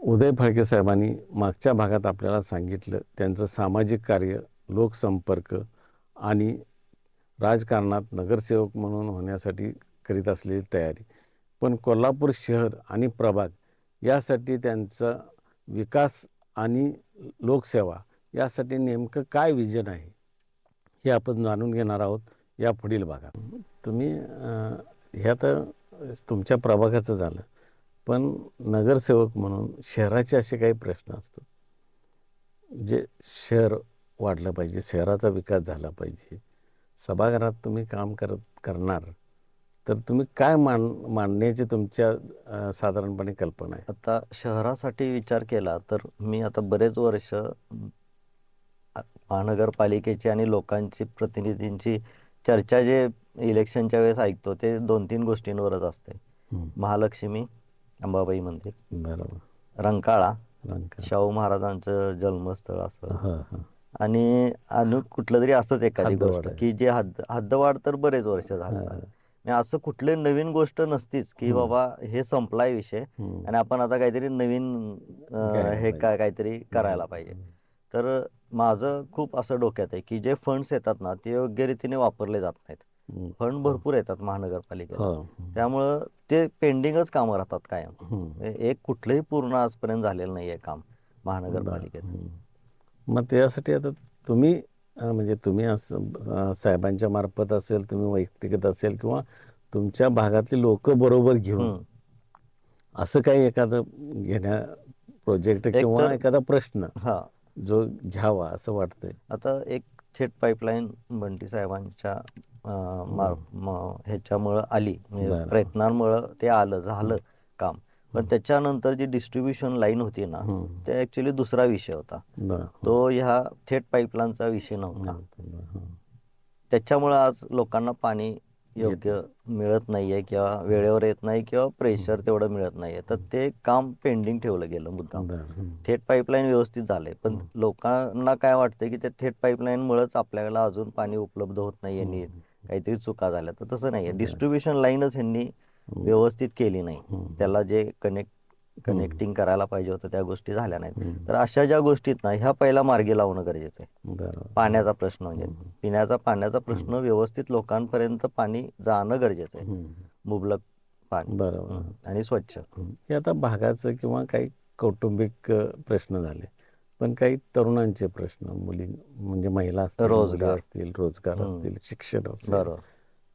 उदय फडके साहेबांनी मागच्या भागात आपल्याला सांगितलं त्यांचं सामाजिक कार्य लोकसंपर्क आणि राजकारणात नगरसेवक म्हणून होण्यासाठी करीत असलेली तयारी. पण कोल्हापूर शहर आणि प्रभाग यासाठी त्यांचा विकास आणि लोकसेवा यासाठी नेमकं काय विजन आहे हे आपण जाणून घेणार आहोत या पुढील भागात. तुम्ही ह्या तर तुमच्या प्रभागाचं झालं. पण नगरसेवक म्हणून शहराचे असे काही प्रश्न असतात. जे शहर वाढलं पाहिजे शहराचा विकास झाला पाहिजे सभागृहात तुम्ही काम करत करणार तर तुम्ही काय मान मांडण्याची तुमच्या साधारणपणे कल्पना आहे? आता शहरासाठी विचार केला तर मी आता बरेच वर्ष महानगरपालिकेची आणि लोकांची प्रतिनिधींची चर्चा जे इलेक्शनच्या वेळेस ऐकतो ते दोन तीन गोष्टींवरच असते. महालक्ष्मी अंबाबाई मंदिर बरोबर रंकाळा. शाहू महाराजांचं जन्मस्थळ असतं हां हां आणि अनु कुठलं तरी असंच एखादी हद्दवाढ गोष्ट आहे. की जे हद्द हद्दवाढ तर बरेच वर्ष झालं हां. आणि असं कुठली नवीन गोष्ट नसतीच की. बाबा हे संपलाय विषय. आणि आपण आता काहीतरी नवीन अं, हे. काय काहीतरी करायला पाहिजे तर माझं खूप असं डोक्यात आहे की जे फंड्स येतात ना ते योग्य रीतीने वापरले जात नाहीत. फंड भरपूर येतात महानगरपालिकेला. त्यामुळं ते पेंडिंगच कामं राहतात कायम. एक कुठलंही पूर्ण आजपर्यंत झालेलं नाहीये काम महानगरपालिकेत. मग त्यासाठी आता तुम्ही म्हणजे तुम्ही असं साहेबांच्या मार्फत असेल तुम्ही वैयक्तिक असेल किंवा तुमच्या भागातली लोक बरोबर घेऊन. असं काही एखादं घेण्या प्रोजेक्ट किंवा एखादा प्रश्न हा. जो घ्यावा असं वाटतंय? आता एक थेट पाईपलाईन बंटी साहेबांच्या ह्याच्यामुळं आली. म्हणजे. प्रयत्नांमुळं ते आलं झालं काम. पण त्याच्यानंतर जी डिस्ट्रीब्युशन लाईन होती ना हं. ते ऍक्च्युली दुसरा विषय होता. तो ह्या थेट पाईपलाईनचा विषय नव्हता. हं. त्याच्यामुळं आज लोकांना पाणी योग्य मिळत नाहीये किंवा वेळेवर येत नाही किंवा प्रेशर तेवढं मिळत नाहीये. तर ते काम पेंडिंग ठेवलं गेलं. हं. थेट पाईपलाईन व्यवस्थित झाले पण लोकांना काय वाटतं की त्या थेट पाईपलाईन मुळेच आपल्याला अजून पाणी उपलब्ध होत नाहीये नीट. काहीतरी चुका झाल्या. तर तसं नाहीये. डिस्ट्रीब्युशन लाईनच ह्यांनी व्यवस्थित केली नाही. हं. त्याला जे कनेक्ट कनेक्टिंग करायला पाहिजे होतं त्या गोष्टी झाल्या नाहीत. हं. तर अशा ज्या गोष्टीत ना ह्या पहिला मार्गी लावणं गरजेचं आहे. पाण्याचा प्रश्न म्हणजे पिण्याचा पाण्याचा प्रश्न व्यवस्थित लोकांपर्यंत पाणी जाणं गरजेचं आहे. हं. मुबलक पाणी. बरोबर. हं. आणि स्वच्छ. हे आता भागाचं किंवा काही कौटुंबिक प्रश्न झाले. पण काही तरुणांचे प्रश्न मुली म्हणजे महिला असतील रोजगार. असतील रोजगार. असतील शिक्षण असेल बरोबर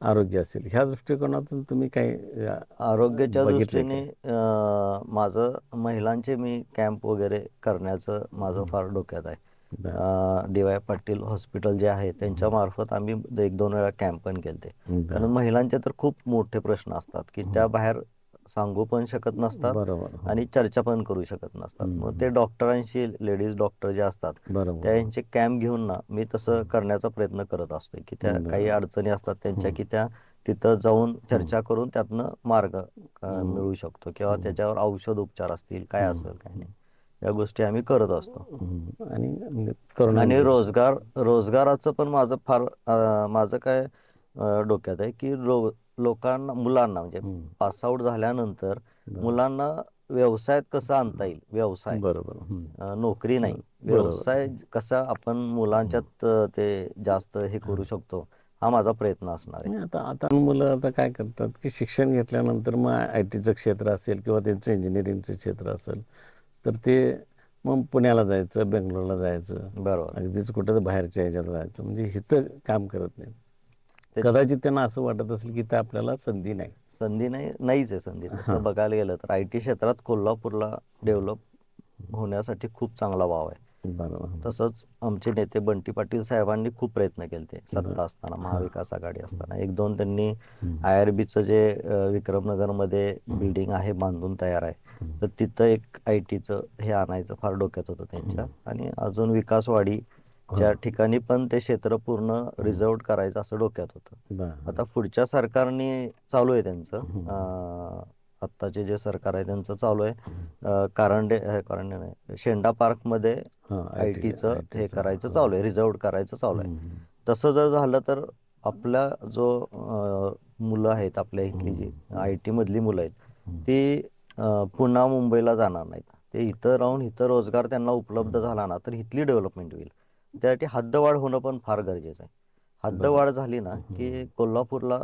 आरोग्य असेल ह्या दृष्टिकोनातून तुम्ही काही अ, आरोग्याच्या बघितलंय दृष्टीने अं, माझं महिलांचे मी कॅम्प वगैरे करण्याचं माझं फार डोक्यात आहे बरं. डी वाय पाटील हॉस्पिटल जे आहे त्यांच्या मार्फत आम्ही एक दोन वेळा कॅम्प पण केलते कारण. महिलांचे तर खूप मोठे प्रश्न असतात की त्या बाहेर सांगू पण शकत नसतात बरोबर आणि चर्चा पण करू शकत नसतात. मग ते डॉक्टरांशी लेडीज डॉक्टर जे असतात बरोबर. त्यांचे कॅम्प घेऊन ना मी तसं करण्याचा प्रयत्न करत असतोय की त्या. काही अडचणी असतात त्यांच्या की त्या तिथं जाऊन चर्चा करून त्यातनं मार्ग अं, मिळू शकतो किंवा त्याच्यावर औषध उपचार असतील काय असेल काय नाही या गोष्टी आम्ही करत असतो. हं. आणि रोजगार रोजगाराचं पण माझं फार माझं काय डोक्यात आहे की लो लोकांना मुलांना म्हणजे हं. पास आउट झाल्यानंतर. मुलांना व्यवसायात कसं आणता येईल? व्यवसाय. बरोबर. नोकरी नाही. व्यवसाय कसा आपण मुलांच्यात ते जास्त हे करू शकतो हा माझा प्रयत्न असणार आहे. आता आता मुलं आता काय करतात की शिक्षण घेतल्यानंतर मग आय टीचं क्षेत्र असेल किंवा त्यांचं इंजिनिअरिंगचं क्षेत्र असेल तर ते मग पुण्याला जायचं बेंगलोरला जायचं. बरोबर. अगदीच कुठं बाहेरच्या ह्याच्यात जायचं. म्हणजे हिचं काम करत नाही कदाचित त्यांना असं वाटत असेल की तर आपल्याला संधी नाही. संधी नाही नाहीच आहे संधी. तसं बघायला गेलं तर आय टी क्षेत्रात कोल्हापूरला डेव्हलप होण्यासाठी खूप चांगला वाव आहे. बरोबर. तसंच आमचे नेते बंटी पाटील साहेबांनी खूप प्रयत्न केले ते सत्ता असताना महाविकास आघाडी असताना. एक दोन त्यांनी आय आर बीचं जे विक्रमनगरमध्ये बिल्डिंग आहे बांधून तयार आहे. तर तिथं एक आय टीचं हे आणायचं फार डोक्यात होतं त्यांच्या. आणि अजून विकासवाडी त्या ठिकाणी पण ते क्षेत्र पूर्ण रिझर्व करायचं असं डोक्यात होतं. आता पुढच्या सरकारने चालू आहे त्यांचं. आत्ताचे जे सरकार आहे त्यांचं चालू आहे. कारंडे हे कारंडे नाही शेंडा पार्कमध्ये हां, आय टीचं हे चं. करायचं चालू आहे रिझर्व करायचं चालू आहे. तसं जर झालं तर आपल्या जो मुलं आहेत आपल्या इथली जी आय टी मधली मुलं आहेत ती पुन्हा मुंबईला जाणार नाहीत. ते इथं राहून इथं रोजगार त्यांना उपलब्ध झाला ना तर इथली डेव्हलपमेंट होईल. त्यासाठी हद्दवाढ होणं पण फार गरजेचं आहे. हद्दवाढ झाली ना की कोल्हापूरला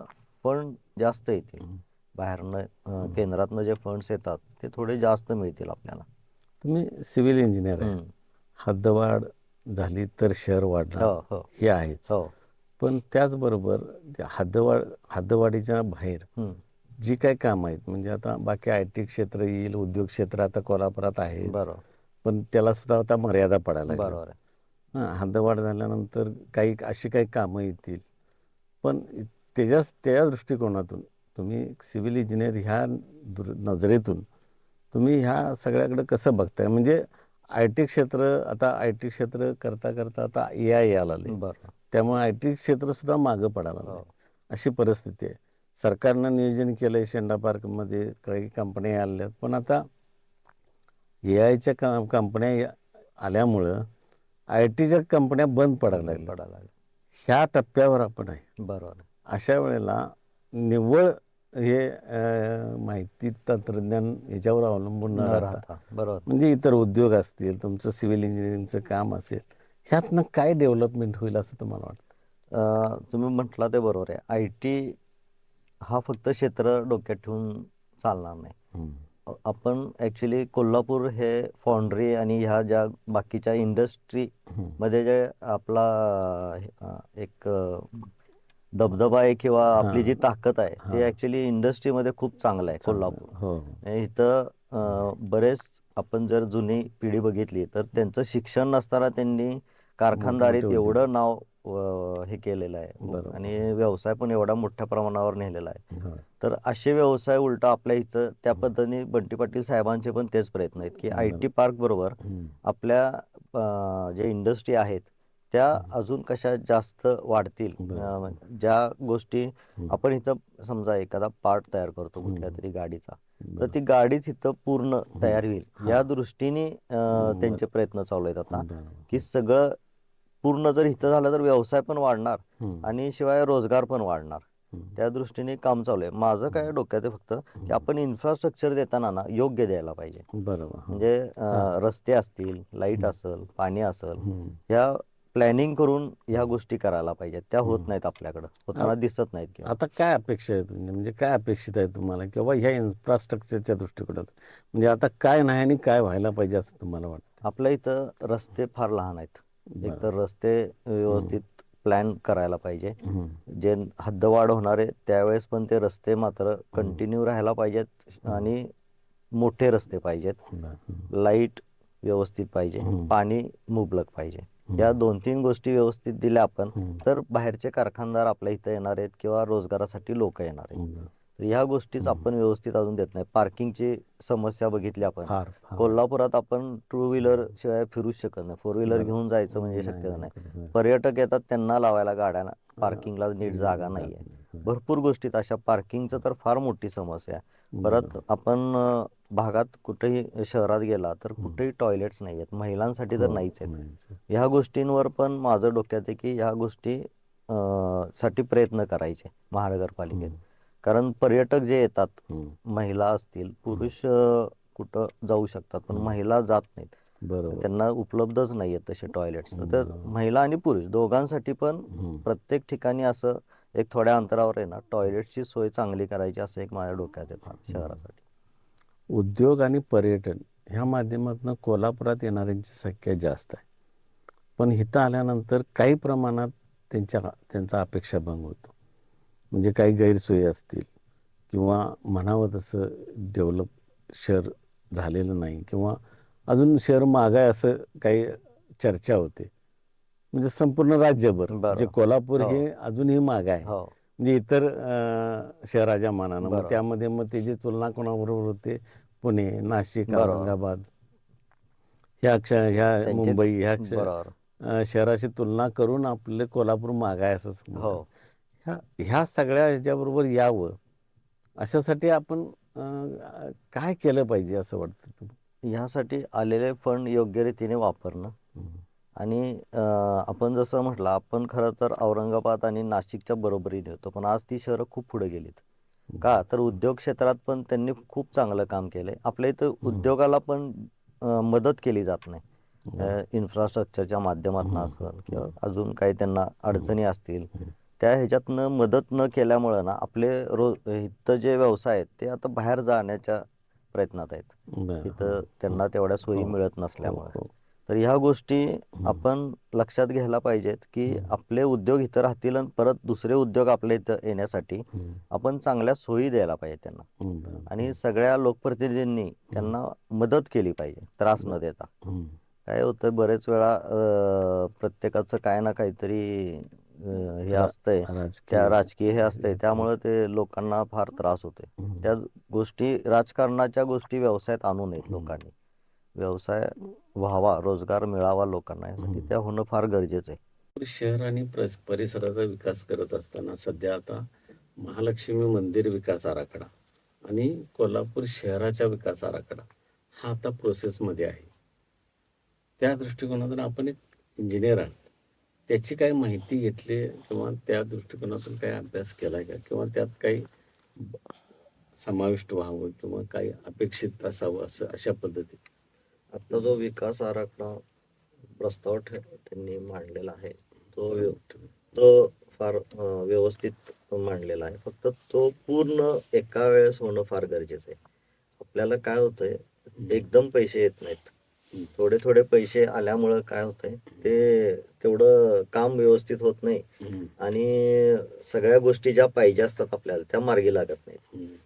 फंड जास्त येतील. बाहेरनं केंद्रातनं जे फंड्स येतात ते थोडे जास्त मिळतील आपल्याला. तुम्ही सिव्हिल इंजिनियर आहे. हद्दवाढ झाली तर शहर वाढणार. हो हो. हे आहेच. हो. पण त्याचबरोबर त्या हद्दवाढ हद्दवाढीच्या बाहेर. जी काही कामं आहेत म्हणजे आता बाकी आय टी क्षेत्र येईल उद्योग क्षेत्र आता कोल्हापुरात आहे बरोबर. पण त्याला सुद्धा आता मर्यादा पडायला. बरोबर आहे. हां हद्दवाढ झाल्यानंतर काही अशी काही कामं येतील. पण त्याच्याच त्या दृष्टिकोनातून तुम्ही सिव्हिल इंजिनियर ह्या दृ नजरेतून तुम्ही ह्या सगळ्याकडे कसं बघताय? म्हणजे आय टी क्षेत्र आता आय टी क्षेत्र करता करता आता ए आय यायला बरोबर त्यामुळे आय टी क्षेत्रसुद्धा मागं पडायला लागलं. हो. अशी परिस्थिती आहे. सरकारनं नियोजन केलं आहे शेंडा पार्कमध्ये काही कंपन्या आल्या. पण आता ए आयच्या कंपन्या आल्यामुळं आय टीच्या कंपन्या बंद पडायला लागल्या. पडायला लागलं. ह्या टप्प्यावर आपण आहे. बरोबर. आहे. अशा वेळेला निव्वळ हे अं, माहिती तंत्रज्ञान याच्यावर अवलंबून न न राहता राहता. बरोबर. म्हणजे इतर उद्योग असतील तुमचं सिव्हिल इंजिनिअरिंगचं काम असेल ह्यातनं काय डेव्हलपमेंट होईल असं तुम्हाला वाटतं? अं, तुम्ही म्हटला ते बरोबर आहे. आय टी हा फक्त क्षेत्र डोक्यात ठेवून चालणार नाही. आपण ॲक्च्युली कोल्हापूर हे फॉन्ड्री आणि ह्या ज्या बाकीच्या इंडस्ट्री. मध्ये जे आपला अं, एक अं, दबदबा आहे किंवा आपली जी ताकद आहे ते हा. ऍक्च्युली इंडस्ट्रीमध्ये खूप चांगलं आहे कोल्हापूर हो आणि इथं अं, बरेच आपण जर जुनी पिढी बघितली तर त्यांचं शिक्षण नसताना त्यांनी कारखानदारीत. एवढं नाव हे केलेलं आहे बरोबर. आणि व्यवसाय पण एवढा मोठ्या प्रमाणावर नेलेला आहे हो. तर असे व्यवसाय उलट आपल्या इथं त्या पद्धतीने बंटी पाटील साहेबांचे पण तेच प्रयत्न आहेत की आय टी पार्क बरोबर हम्म. आपल्या अं, जे इंडस्ट्री आहेत त्या अजून कशा जास्त वाढतील. अं, ज्या गोष्टी. आपण इथं समजा एखादा पार्ट तयार करतो कुठल्या. तरी गाडीचा तर. ती गाडीच इथं पूर्ण तयार होईल. या दृष्टीने अं. त्यांचे प्रयत्न चालू आहेत आता. की सगळं पूर्ण जर इथं झालं तर व्यवसाय पण वाढणार. आणि शिवाय रोजगार पण वाढणार. त्या दृष्टीने काम चालू आहे. माझं काय डोक्यात फक्त की आपण इन्फ्रास्ट्रक्चर देताना ना योग्य द्यायला पाहिजे. बरोबर. म्हणजे रस्ते असतील लाइट असेल पाणी असेल. ह्या प्लॅनिंग करून ह्या गोष्टी करायला पाहिजेत. त्या होत नाहीत आपल्याकडं. होताना दिसत नाहीत आता काय अपेक्षा आहे तुमची म्हणजे काय अपेक्षित आहे तुम्हाला? किंवा ह्या इन्फ्रास्ट्रक्चरच्या दृष्टिकोनात? म्हणजे आता काय नाही आणि काय व्हायला पाहिजे असं तुम्हाला वाटतं? आपल्या इथं रस्ते फार लहान आहेत. एक तर रस्ते व्यवस्थित प्लॅन करायला पाहिजे. जे हद्दवाढ होणार आहे त्यावेळेस पण ते रस्ते मात्र कंटिन्यू राहायला पाहिजेत आणि मोठे रस्ते पाहिजेत. लाइट व्यवस्थित पाहिजे. पाणी मुबलक पाहिजे. या दोन तीन गोष्टी व्यवस्थित दिल्या आपण. तर बाहेरचे कारखानदार आपल्या इथं येणार आहेत किंवा रोजगारासाठी लोक येणार आहेत. ह्या गोष्टीच आपण व्यवस्थित अजून देत नाही. पार्किंगची समस्या बघितली आपण. फार फार. कोल्हापुरात आपण टू व्हीलर शिवाय फिरूच शकत नाही. फोर व्हीलर घेऊन जायचं म्हणजे शक्य नाही पर्यटक येतात त्यांना लावायला गाड्या पार्किंगला नीट जागा नाहीये. भरपूर गोष्टीत अशा पार्किंगचं तर फार मोठी समस्या आहे. परत आपण अं, भागात कुठेही शहरात गेला तर कुठेही टॉयलेट्स नाही आहेत. महिलांसाठी तर नाहीच आहेत. ह्या गोष्टींवर पण माझं डोक्यात आहे की ह्या गोष्टी अं, साठी प्रयत्न करायचे महानगरपालिकेत. कारण पर्यटक जे येतात. महिला असतील पुरुष कुठं जाऊ शकतात पण महिला जात नाहीत. बरोबर. त्यांना उपलब्धच नाही आहेत तसे टॉयलेट्स तर महिला आणि पुरुष दोघांसाठी पण. प्रत्येक ठिकाणी असं एक थोड्या अंतरावर आहे ना टॉयलेटची सोय चांगली करायची असं एक माझ्या डोक्यात फार शहरासाठी. उद्योग आणि पर्यटन ह्या माध्यमातून कोल्हापुरात येणाऱ्यांची संख्या जास्त आहे. पण इथं आल्यानंतर काही प्रमाणात त्यांच्या त्यांचा अपेक्षाभंग होतो. म्हणजे काही गैरसोयी असतील किंवा म्हणावं तसं डेव्हलप शहर झालेलं नाही किंवा अजून शहर मागं आहे असं काही चर्चा होते म्हणजे संपूर्ण राज्यभर. म्हणजे कोल्हापूर हो. हे अजूनही मागं आहे हो म्हणजे इतर शहराच्या मानानं मग. त्यामध्ये मग त्याची तुलना कोणाबरोबर होते पुणे नाशिक. औरंगाबाद ह्या क्ष ह्या मुंबई ह्या क्ष- शहराची तुलना करून आपले कोल्हापूर माग आहे असं हो. ह्या ह्या सगळ्या ह्याच्याबरोबर यावं. अशासाठी आपण अं, काय केलं पाहिजे असं वाटतं तुम्हाला? ह्यासाठी आलेले फंड योग्य रीतीने वापरणं. आणि अं, आपण जसं म्हटलं आपण खरं तर औरंगाबाद आणि नाशिकच्या बरोबरीने होतो. पण आज ती शहरं खूप पुढे गेलीत. का? तर उद्योग क्षेत्रात पण त्यांनी खूप चांगलं काम केलंय. आपल्या इथं उद्योगाला पण अ, मदत केली जात नाही. इन्फ्रास्ट्रक्चरच्या माध्यमातून असेल किंवा अजून काही त्यांना अडचणी असतील. त्या ह्याच्यातनं मदत न केल्यामुळं ना आपले रोज इथं जे व्यवसाय आहेत ते आता बाहेर जाण्याच्या प्रयत्नात आहेत. तिथं त्यांना तेवढ्या सोयी हो. मिळत हो, नसल्यामुळे हो. तर ह्या गोष्टी आपण लक्षात घ्यायला पाहिजेत की आपले उद्योग इथं राहतील आणि परत दुसरे उद्योग आपल्या इथं येण्यासाठी. आपण चांगल्या सोयी द्यायला पाहिजे त्यांना. आणि सगळ्या लोकप्रतिनिधींनी त्यांना मदत केली पाहिजे त्रास न देता. काय होतं बरेच वेळा प्रत्येकाचं काय ना काहीतरी हे रा- असतंय. राजकीय- त्या राजकीय. हे असतंय. त्यामुळे ते लोकांना फार त्रास होतोय. हम्म. त्या गोष्टी राजकारणाच्या गोष्टी व्यवसायात आणू नयेत लोकांनी. व्यवसाय व्हावा रोजगार मिळावा लोकांना यासाठी. त्या होणं फार गरजेचं आहे शहर आणि प्रस- परिसराचा विकास करत असताना सध्या आता महालक्ष्मी मंदिर विकास आराखडा आणि कोल्हापूर शहराच्या विकास आराखडा हा आता प्रोसेसमध्ये आहे. त्या दृष्टिकोनातून आपण एक इंजिनियर आहात. त्याची काय माहिती घेतली किंवा त्या दृष्टिकोनातून काही अभ्यास केलाय का? किंवा त्यात काही समाविष्ट व्हावं किंवा काही अपेक्षित असावं असं अशा पद्धतीत आता जो विकास आराखडा प्रस्ताव त्यांनी मांडलेला आहे तो तो फार व्यवस्थित मांडलेला आहे. फक्त तो पूर्ण एका वेळेस होणं फार गरजेचं आहे. आपल्याला काय होतंय एकदम पैसे येत नाहीत. थोडे थोडे पैसे आल्यामुळं काय होतंय ते तेवढं काम व्यवस्थित होत नाही. आणि सगळ्या गोष्टी ज्या पाहिजे असतात आपल्याला त्या मार्गी लागत नाहीत.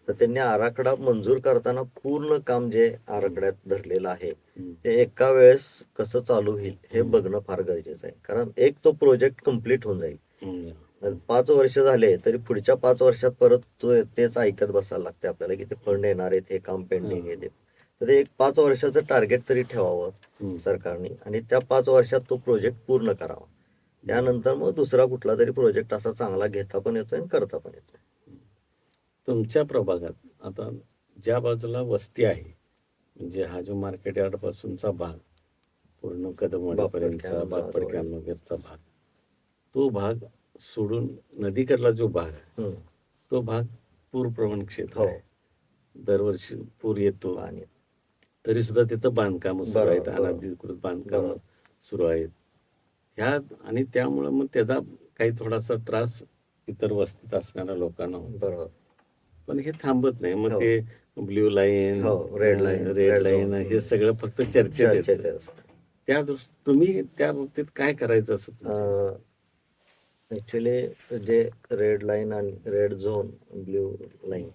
तर त्यांनी आराखडा मंजूर करताना पूर्ण काम जे आराखड्यात धरलेलं आहे. ते एका वेळेस कसं चालू होईल हे बघणं फार गरजेचं आहे. कारण एक तो प्रोजेक्ट कंप्लीट होऊन जाईल. पाच वर्ष झाले तरी पुढच्या पाच वर्षात परत तेच ऐकत बसायला लागते आपल्याला की ते फंड येणार आहेत हे काम पेंडिंग आहे ते. तर एक पाच वर्षाचं टार्गेट तरी ठेवावं. सरकारने आणि त्या पाच वर्षात तो प्रोजेक्ट पूर्ण करावा त्यानंतर मग दुसरा कुठला तरी प्रोजेक्ट असा चांगला घेता पण येतोय आणि करता पण येतोय तुमच्या प्रभागात आता ज्या बाजूला वस्ती आहे म्हणजे हा जो मार्केट यार्ड पासूनचा भाग पूर्ण कॅनल, कॅनल वगैरेचा भाग तो भाग सोडून नदीकडला जो भाग आहे. तो भाग पूर प्रवण क्षेत्र हो. आहे दरवर्षी पूर येतो आणि तरी सुद्धा तिथं बांधकाम सुरू आहेत. अनधिकृत बांधकाम. सुरू आहेत ह्या आणि त्यामुळं मग त्याचा काही थोडासा त्रास इतर वस्तीत असणाऱ्या लोकांना होतो पण हे थांबत नाही मग हो. ते blue line red line, red line. हे सगळं फक्त चर्चेत असतं. त्या तुम्ही त्या बाबतीत काय करायचं असं तुमचं? ऍक्च्युली जे रेड लाईन आणि रेड झोन ब्ल्यू लाईन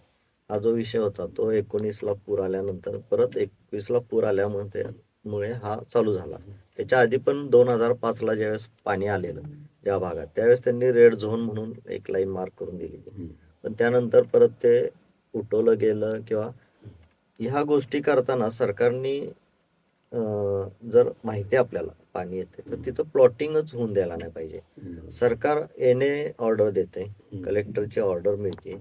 हा जो विषय होता तो एकोणीसला पूर आल्यानंतर परत एकवीसला पूर आल्यामुळे मुळे हा चालू झाला त्याच्या आधी पण दोन हजार पाचला ज्यावेळेस पाणी आलेलं या भागात त्यावेळेस त्यांनी रेड झोन म्हणून एक लाईन मार्क करून दिलेली हम्म. पण त्यानंतर परत ते उठवलं गेलं किंवा ह्या गोष्टी करताना सरकारने जर माहिती आपल्याला पाणी येते तर तिथं प्लॉटिंगच होऊन द्यायला नाही पाहिजे. सरकार येणे ऑर्डर देते. कलेक्टरची ऑर्डर मिळते.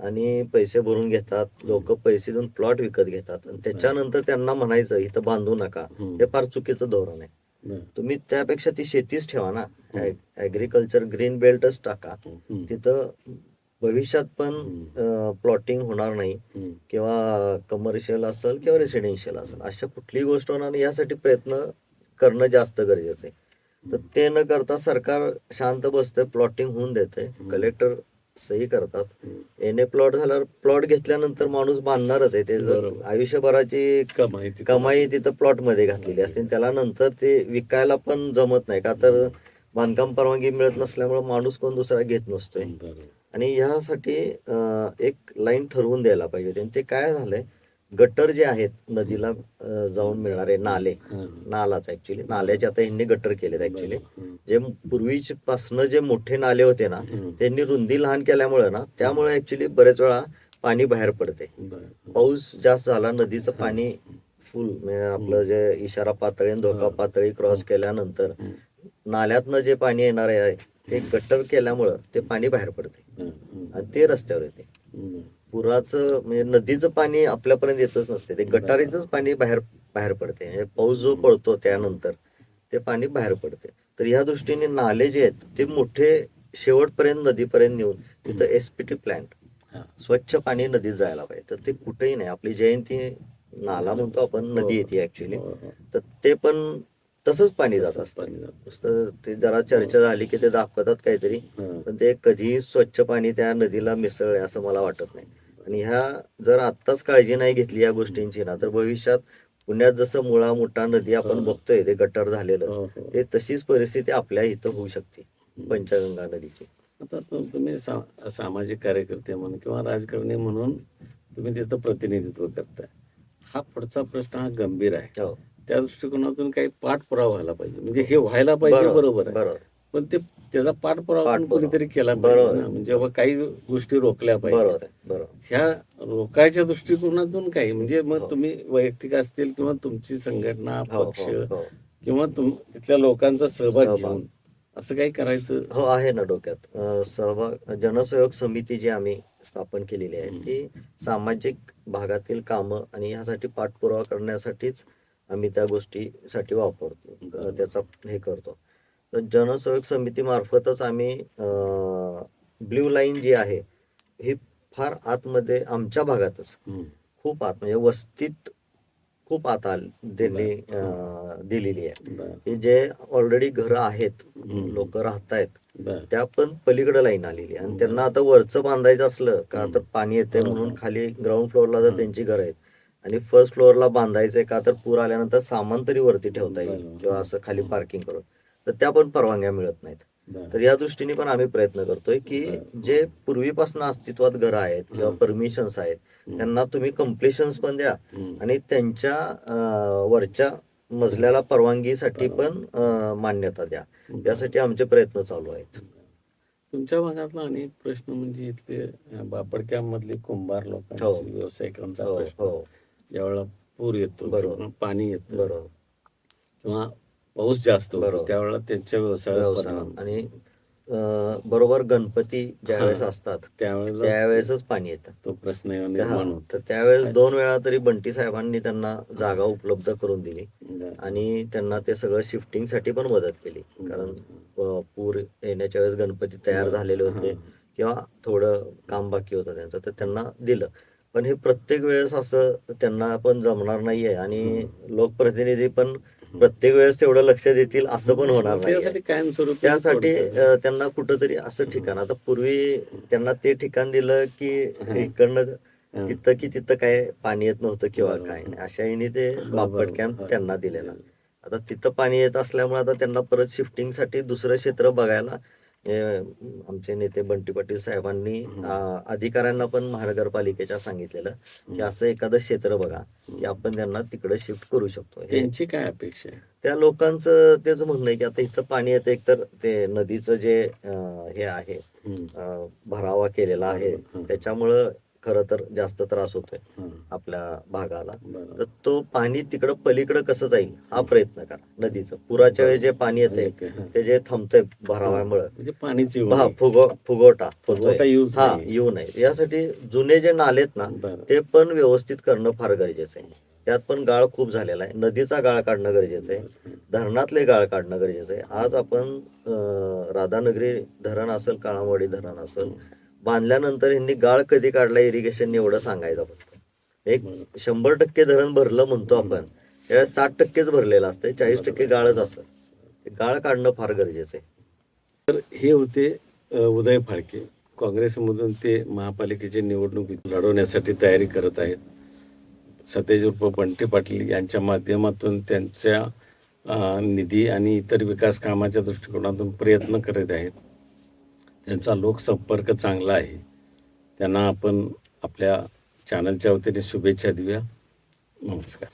आणि पैसे भरून घेतात. लोक पैसे देऊन प्लॉट विकत घेतात. आणि त्याच्यानंतर त्यांना म्हणायचं इथं बांधू नका. हे फार चुकीचं धोरण आहे. तुम्ही त्यापेक्षा ती शेतीच ठेवा ना. ऍग्रिकल्चर ग्रीन बेल्टच टाका. तिथं भविष्यात पण. प्लॉटिंग होणार नाही. किंवा कमर्शियल असेल किंवा रेसिडेन्शियल असेल. अशा कुठलीही गोष्ट होणार नाही. यासाठी प्रयत्न करणं जास्त गरजेचं आहे. तर ते न करता सरकार शांत बसतंय प्लॉटिंग होऊन देते कलेक्टर सही करतात. एने प्लॉट झाल्यावर प्लॉट घेतल्यानंतर माणूस बांधणारच आहे ते जर बरोबर. आयुष्यभराची कमाई तिथं. कमाई तिथं प्लॉटमध्ये घातलेली असते आणि त्याला नंतर ते विकायला पण जमत नाही का तर बांधकाम परवानगी मिळत नसल्यामुळे माणूस कोण दुसरा घेत नसतोय बरोबर. आणि ह्यासाठी अं, एक लाईन ठरवून द्यायला पाहिजे होती. आणि ते काय झालंय गटर जे आहेत नदीला अं, जाऊन मिळणारे नाले. नालाच ऍक्च्युली नाल्याचे आता ह्यांनी गटर केलेत ऍक्च्युली. जे पूर्वीपासनं जे मोठे नाले होते ना. त्यांनी रुंदी लहान केल्यामुळे ना त्यामुळे ऍक्च्युली बरेच वेळा पाणी बाहेर पडते. पाऊस जास्त झाला नदीचं पाणी फुल म्हणजे आपलं जे इशारा पातळी आणि धोका पातळी क्रॉस केल्यानंतर. नाल्यातनं जे पाणी येणार आहे ते गटर केल्यामुळं ते पाणी बाहेर पडते. आणि ते रस्त्यावर येते. पुराचं म्हणजे नदीचं पाणी आपल्यापर्यंत येतच नसते. ते गटारीचंच पाणी बाहेर बाहेर पडते. म्हणजे पाऊस जो पडतो त्यानंतर ते पाणी बाहेर पडते. तर ह्या दृष्टीने नाले जे आहेत ते मोठे शेवटपर्यंत नदीपर्यंत नेऊन तिथं एसपीटी प्लांट हा. स्वच्छ पाणी नदीत जायला पाहिजे. तर ते कुठेही नाही. आपली जयंती नाला म्हणतो आपण नदी येते ऍक्च्युली हो, हो. तर ते पण तसंच पाणी जात असतं. ते जरा चर्चा झाली की ते दाखवतात काहीतरी. हं. पण ते कधीही स्वच्छ पाणी त्या नदीला मिसळले असं मला वाटत नाही. आणि ह्या जर आत्ताच काळजी नाही घेतली या गोष्टींची ना तर भविष्यात पुण्यात जसं मुळा मोठा नदी आपण. बघतोय ते गटर झालेलं. ते तशीच परिस्थिती आपल्या इथं होऊ शकते पंचगंगा नदीची. आता तुम्ही सा- सामाजिक कार्यकर्ते म्हणून किंवा राजकारणी म्हणून तुम्ही तिथं प्रतिनिधित्व करताय. हा पुढचा प्रश्न हा गंभीर आहे. हो. त्या दृष्टिकोनातून काही पाठपुरावा व्हायला पाहिजे. म्हणजे हे व्हायला पाहिजे बरोबर आहे. बरोबर. पण ते त्याचा पाठपुरावा. कोणीतरी केला. पाहिजे. म्हणजे जेव्हा काही गोष्टी रोखल्या पाहिजे ह्या रोकायच्या दृष्टिकोनातून काही म्हणजे मग हो. तुम्ही वैयक्तिक असतील किंवा तुमची संघटना हो पक्ष हो हो किंवा तिथल्या लोकांचा सहभाग. घेऊन असं काही करायचं हो आहे ना डोक्यात सहभाग जनसहयोग समिती जी आम्ही स्थापन केलेली आहे. ती सामाजिक भागातील कामं आणि ह्यासाठी पाठपुरावा करण्यासाठीच आम्ही त्या गोष्टीसाठी वापरतो त्याचा हे करतो तर जनसहयोग समिती मार्फतच आम्ही ब्ल्यू लाईन जी आहे ही फार आतमध्ये आमच्या भागातच. खूप आत म्हणजे वस्तीत खूप आत त्यांनी अं, दिलेली आहे. की जे ऑलरेडी घरं आहेत. लोक राहतायत बरं. त्या पण पलीकडे लाईन आलेली आहे. आणि. त्यांना आता वरचं बांधायचं असलं का. तर पाणी येते हम्म. म्हणून खाली ग्राउंड फ्लोअरला जर. त्यांची घरं आहेत आणि फर्स्ट फ्लोअरला बांधायचंय का तर पूर आल्यानंतर सामान तरी वरती ठेवता येईल. किंवा असं खाली. पार्किंग करून तर त्या पण परवानग्या मिळत नाहीत. तर या दृष्टीने पण आम्ही प्रयत्न करतोय की. जे पूर्वीपासून अस्तित्वात घरं आहेत किंवा. परमिशन्स आहेत. त्यांना तुम्ही कम्प्लिशन्स पण द्या. आणि त्यांच्या वरच्या मजल्याला परवानगीसाठी पण मान्यता द्या यासाठी आमचे प्रयत्न चालू आहेत तुमच्या भागातला अनेक प्रश्न म्हणजे इथले अं, बापड कॅम्प मधले कुंभार हो. लोकांचे व्यावसायिकांचा हो प्रश्न हो ज्यावेळेला पूर येतो बरोबर. पाणी येतं बरोबर किंवा पाऊस जास्त होतो बरोबर. त्यावेळेला त्यांच्या व्यवसायावर व्यवसाय. परिणाम आणि अं, बरोबर गणपती ज्यावेळेस हा. असतात त्यावेळेला त्यावेळेसच पाणी येतं. तो प्रश्न निर्माण होतो. तर त्यावेळेस दोन वेळा तरी बंटी साहेबांनी त्यांना जागा उपलब्ध करून दिली. आणि त्यांना ते सगळं शिफ्टिंगसाठी पण मदत केली. कारण अं, पूर येण्याच्या वेळेस गणपती तयार झालेले होते. किंवा थोडं काम बाकी होतं त्यांचं तर त्यांना दिलं. पण हे प्रत्येक वेळेस असं त्यांना पण जमणार नाहीये. आणि लोकप्रतिनिधी पण प्रत्येक वेळेस तेवढं लक्ष देतील असं पण होणार नाही त्यासाठी कायमस्वरूपी त्यांना कुठंतरी असं ठिकाण आता पूर्वी त्यांना ते ठिकाण दिलं की. इकडनं. तिथं की तिथं काय पाणी येत नव्हतं किंवा. काय नाही अशा ह्यानी ते. बापट कॅम्प. त्यांना दिलेला आता तिथं पाणी येत असल्यामुळे आता त्यांना परत शिफ्टिंगसाठी दुसरं क्षेत्र बघायला आमचे नेते बंटी पाटील साहेबांनी अधिकाऱ्यांना पण महानगरपालिकेच्या सांगितलेलं की असं एखादं क्षेत्र बघा की आपण त्यांना तिकडे शिफ्ट करू शकतो. त्यांची काय अपेक्षा आहे? त्या लोकांचं तेच म्हणणं आहे की आता इथं पाणी येतं एकतर ते नदीचं जे हे आहे भरावा केलेला आहे. त्याच्यामुळं खरं तर जास्त त्रास होतोय हं. आपल्या भागाला. तर तो पाणी तिकडं पलीकडं कसं जाईल हा प्रयत्न करा नदीचं पुराच्या वेळी जे पाणी येते हं. ते जे थांबतंय भरावामुळं म्हणजे पाणीच. फुगो फुगवटा होतोय. use हा नाही. येऊ नये यासाठी जुने जे नालेत ना. ते पण व्यवस्थित करणं फार गरजेचं आहे त्यात पण गाळ खूप झालेला आहे नदीचा गाळ काढणं गरजेचं आहे धरणातले गाळ काढणं गरजेचं आहे आज आपण राधानगरी धरण असेल काळामवाडी धरण असेल बांधल्यानंतर यांनी गाळ कधी काढला इरिगेशन एवढं सांगायचं फक्त एक. शंभर टक्के धरण भरलं म्हणतो आपण त्यावेळेस साठ टक्केच भरलेलं असतं चाळीस टक्के गाळच असतं. ते गाळ काढणं फार गरजेचं आहे. हे होते उदय फाळके. काँग्रेसमधून ते महापालिकेची निवडणूक लढवण्यासाठी तयारी करत आहेत. सतेज उर्फ बंटी पाटील यांच्या माध्यमातून त्यांच्या निधी आणि इतर विकास कामाच्या दृष्टिकोनातून प्रयत्न करत आहेत. त्यांचा लोकसंपर्क चांगला आहे. त्यांना आपण आपल्या चॅनलच्या वतीने शुभेच्छा देऊया. नमस्कार.